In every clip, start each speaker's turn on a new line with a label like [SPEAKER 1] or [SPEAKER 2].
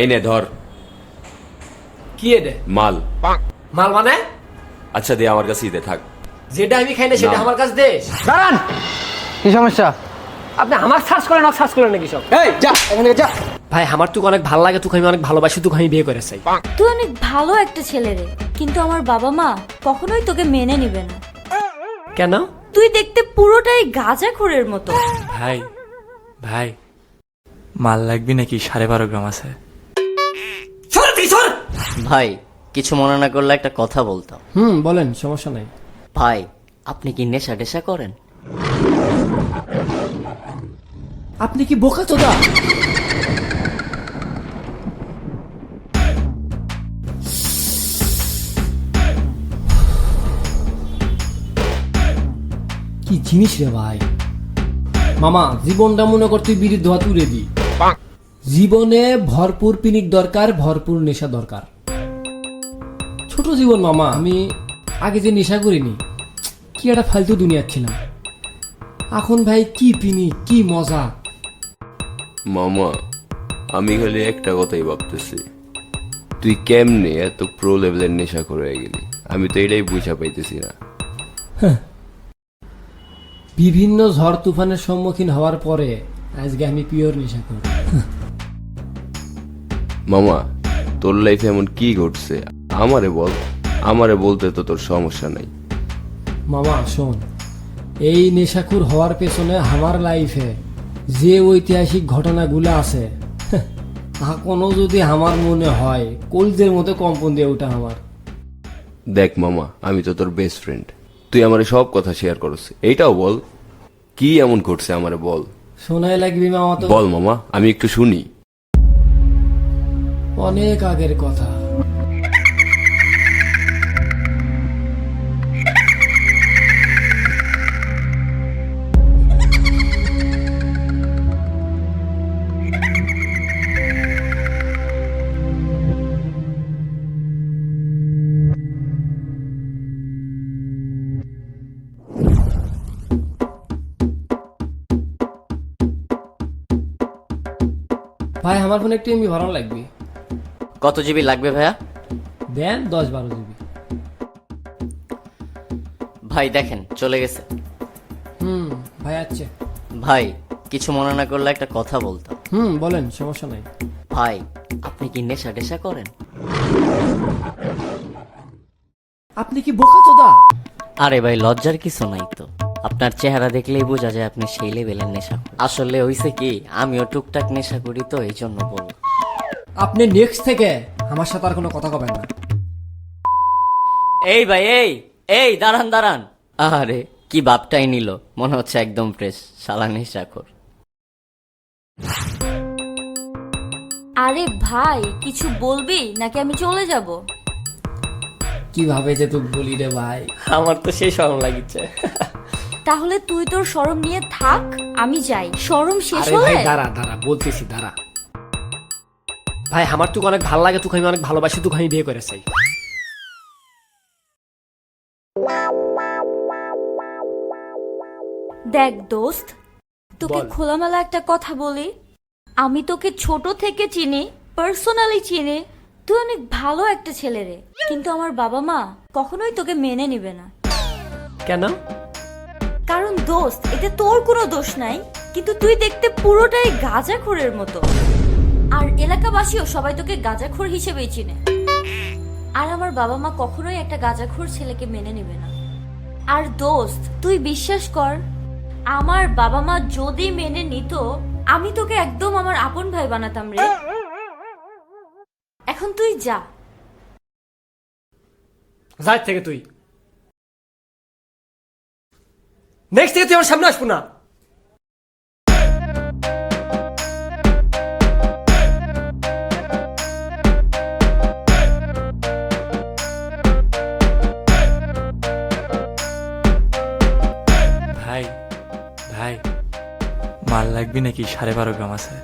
[SPEAKER 1] এই নে ধর।
[SPEAKER 2] কি এটা
[SPEAKER 1] মাল।
[SPEAKER 2] মাল মানে?
[SPEAKER 1] আচ্ছা দে আমার কাছেই দে থাক।
[SPEAKER 2] যেটা আমি খাই না সেটা আমার কাছে দে।
[SPEAKER 3] দাঁড়ান! কি সমস্যা?
[SPEAKER 2] আপনি আমার সার্চ করেন সার্চ করেন নাকি সব?
[SPEAKER 3] এই যা এখান থেকে যা।
[SPEAKER 2] ভাই আমার তোকে অনেক ভালো লাগে তোকে আমি অনেক ভালোবাসি তোকে আমি বিয়ে করে চাই
[SPEAKER 4] তুই অনেক ভালো একটা ছেলে রে। কিন্তু আমার বাবা মা কখনোই তোকে মেনে নিবে না।
[SPEAKER 2] কেন?
[SPEAKER 4] তুই দেখতে পুরোটাই গাঁজা খোরের মতো।
[SPEAKER 5] ভাই ভাই। মাল লাগবি নাকি? সাড়ে বারো গ্রাম আছে।
[SPEAKER 6] ভাই কিছু মনে না করলে একটা কথা বলতাম।
[SPEAKER 2] হুম বলেন সমস্যা নাই।
[SPEAKER 6] ভাই আপনি কি নেশা টেশা করেন?
[SPEAKER 2] আপনি কি বোকা চোদা কি জিনিস রে ভাই? মামা জীবনটা মনে কর তুই বিড়ির ধোয়া তুলে দি। জীবনে ভরপুর পিনিক দরকার ভরপুর নেশা দরকার। ছোট জীবন মামা। আমি আগে যে নেশা করিনি কি একটা ফালতু দুনিয়ার ছিলাম। এখন ভাই কি পিনিক কি মজা।
[SPEAKER 1] মামা আমি খালি একটা কথাই ভাবতেছি। তুই কেমনে এত প্রো লেভেলের নেশা করে গেলি? আমি তো এটাই বুঝা পাইতেছি না।
[SPEAKER 2] বিভিন্ন ঝড় তুফানের সম্মুখীন হওয়ার পরে আজকে আমি পিওর নেশা করি।
[SPEAKER 1] মামা তোর লাইফে এমন কি ঘটছে? আমারে বল আমারে বলতে তো তোর সমস্যা নাই।
[SPEAKER 2] মামা শোন এই নেশাখুর হওয়ার পেছনে আমার লাইফে যে ঐতিহাসিক ঘটনাগুলো আছে কোনো যদি আমার মনে হয় কলজের মতো কম্পন দিয়ে ওটা আমার।
[SPEAKER 1] দেখ মামা আমি তো তোর বেস্ট ফ্রেন্ড তুই আমারে সব কথা শেয়ার করছিস এইটাও বল কি এমন ঘটছে আমারে বল।
[SPEAKER 2] শোনাই লাগবি মামা তো।
[SPEAKER 1] বল মামা আমি একটু শুনি।
[SPEAKER 2] অনেক আগের কথা। আমার ফোনে একটু এমবি ভালো লাগবে।
[SPEAKER 6] কত জিবি লাগবে ভাইয়া?
[SPEAKER 2] দেন দশ বারো জিবি
[SPEAKER 6] ভাই দেখেন চলে গেছে।
[SPEAKER 2] হুম ভাই আচ্ছা
[SPEAKER 6] ভাই কিছু মনে না করলে একটা কথা বলতাম।
[SPEAKER 2] হুম বলেন সমস্যা নাই।
[SPEAKER 6] ভাই আপনি কি নেশা টেশা করেন?
[SPEAKER 2] আপনি কি বোকা চোদা
[SPEAKER 6] আরে ভাই লজ্জার কিছু নাই তো। আপনার চেহারা দেখলেই বোঝা যায় আপনি সেই লেভেলের নেশা আসলে হইছে কি আমিও টুকটাক নেশা করি তো এই জন্য বললাম।
[SPEAKER 2] আপনি নেক্সট থেকে আমার সাথে আর কোনো কথা কবেন না।
[SPEAKER 6] এই ভাই এই এই দাঁড়ান দাঁড়ান। আরে কি বাপটাই নিল মনে হচ্ছে একদম ফ্রেশ সালা নেশাখোর।
[SPEAKER 4] আরে ভাই কিছু বলবি নাকি আমি চলে যাব?
[SPEAKER 2] কীভাবে যে তুই বলি রে ভাই?
[SPEAKER 6] আমার তো সেই শরম লাগিচ্ছে।
[SPEAKER 4] তাহলে তুই তোর শরম নিয়ে থাক আমি যাই। শরম শেষ
[SPEAKER 2] আরে ভাই
[SPEAKER 4] হলে
[SPEAKER 2] দাঁড়া দাঁড়া বলতেছি দাঁড়া। ভাই আমার তোকে অনেক ভালো লাগে তোকে আমি অনেক ভালোবাসি তোকে আমি বিয়ে করে চাই
[SPEAKER 4] দেখ দোস্ত তোকে
[SPEAKER 2] বল।
[SPEAKER 4] খোলামেলা একটা কথা বলি। আমি তোকে ছোট থেকে চিনি পার্সোনালি চিনি। তুই অনেক ভালো একটা ছেলে রে। কিন্তু আমার বাবা মা কখনোই তোকে মেনে নিবে না।
[SPEAKER 2] কেন?
[SPEAKER 4] দোস্ত, এতে তোর কোনো দোষ নাই, কিন্তু তুই দেখতে পুরোটাই গাঁজাখোরের মতো। আর এলাকাবাসীও সবাই তোকে গাঁজাখোর হিসেবেই চিনে। আর আমার বাবা মা কখনোই একটা গাঁজাখোর ছেলেকে মেনে নেবে না। আর দোস্ত, তুই বিশ্বাস কর, আমার বাবা মা যদি মেনে নিত, আমি তোকে একদম আমার আপন ভাই বানাতাম রে। এখন তুই যা।
[SPEAKER 2] যাই থেকে তুই। নেক্সট থেকে তুই আমার সামনে আসব না।
[SPEAKER 5] ভাই ভাই, মাল লাগবি নাকি সাড়ে বারো গ্রাম আছে?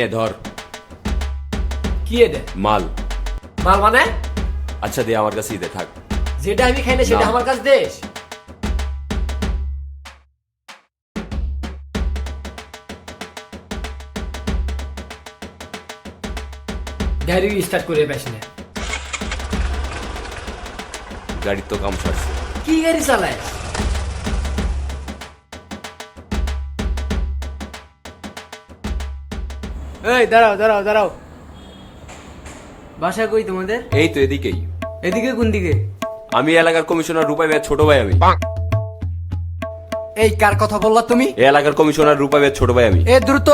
[SPEAKER 1] নে ধর।
[SPEAKER 7] কি এটা
[SPEAKER 1] মাল।
[SPEAKER 7] মাল মানে?
[SPEAKER 1] আচ্ছা দে আমার কাছেই দে থাক।
[SPEAKER 7] যেটা আমি খাই না সেটা আমার কাছে দেশ গাড়ি স্টার্ট করে পাস না।
[SPEAKER 1] গাড়ির তো কাম সারছে।
[SPEAKER 7] কি গাড়ি চালায়
[SPEAKER 3] এই দাঁড়াও দাঁড়াও দাঁড়াও। বাসা কই তোমাদের?
[SPEAKER 1] এই তো এদিকেই।
[SPEAKER 3] এদিকে কোন দিকে?
[SPEAKER 1] আমি এলাকার কমিশনার রূপাই ভাইয়ের ছোট ভাই আমি।
[SPEAKER 3] এই কার কথা বললা তুমি?
[SPEAKER 1] এই এলাকার কমিশনার রূপাই ভাইয়ের ছোট ভাই আমি।
[SPEAKER 3] এ দ্রুত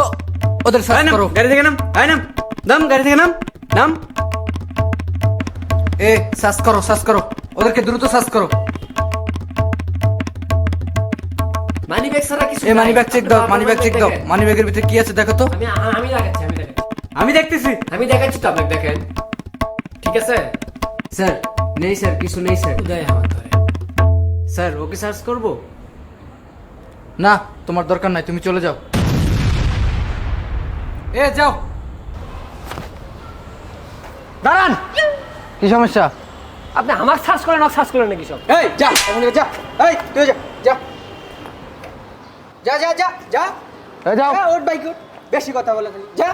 [SPEAKER 3] ওদের সার্চ করো। গাড়ি থেকে নাম আয় নাম নাম গাড়ি থেকে নাম নাম। এ সার্চ করো সার্চ করো। ওদেরকে দ্রুত সার্চ করো।
[SPEAKER 7] মানি ব্যাগ ছাড়া কিছু
[SPEAKER 3] এ মানি ব্যাগ চেক দাও মানি ব্যাগ চেক দাও। মানি ব্যাগের ভিতরে কি আছে দেখো তো।
[SPEAKER 7] আমি আমি দেখাচ্ছি আমি দেখাচ্ছি।
[SPEAKER 3] আমি দেখতেছি।
[SPEAKER 7] আমি দেখাচ্ছি তো আপনাকে দেখেন। ঠিক আছে?
[SPEAKER 3] স্যার নেই স্যার কিছু নেই স্যার।
[SPEAKER 7] উদয় আমার ধরে
[SPEAKER 3] স্যার ওকে সার্চ করব? না তোমার দরকার নাই তুমি চলে যাও। এ যাও। দাঁড়ান! কি সমস্যা?
[SPEAKER 7] আপনি আমার সার্চ করেন না সার্চ করেন নাকি সব?
[SPEAKER 3] এই যা যা। এই তুই যা। যা যা যা যা। যা যাও। ওট বাইক ওট। বেশি কথা বলে খালি যা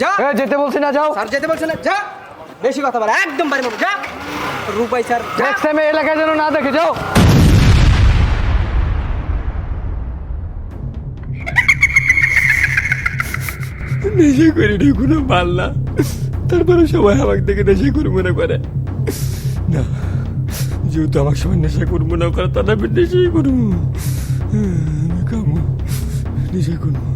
[SPEAKER 3] যা। যেতে বলছি না যাও। স্যার যেতে বলছি না যা। বেশি কথা বলে একদম বাড়ি মারবো যা। রূপাই স্যার নেক্সট টাইমে এলাকায় যেন না দেখে যাও।
[SPEAKER 1] নেশা করি নি কোনো মাল না। তারপরে সবাই আমাকে দেখে নেশা করে মনে করে। না যেহেতু আমার সবাই নেশা করব না করে তারা নেশাই করব। নেশা করব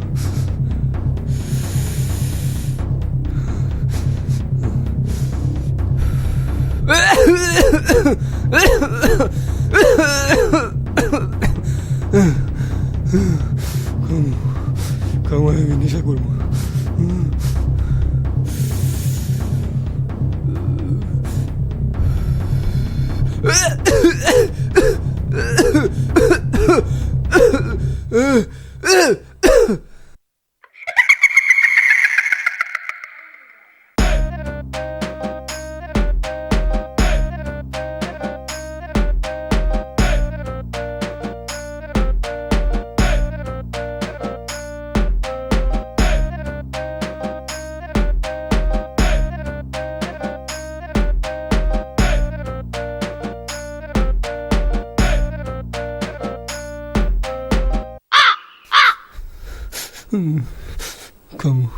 [SPEAKER 1] como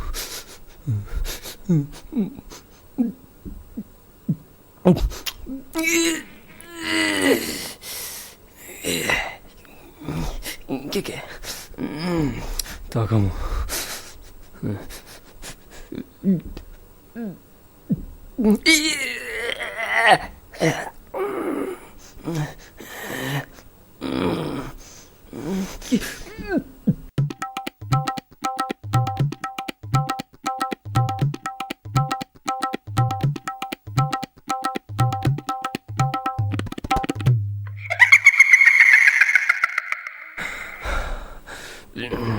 [SPEAKER 1] que que tá
[SPEAKER 2] como Yeah.
[SPEAKER 1] you know,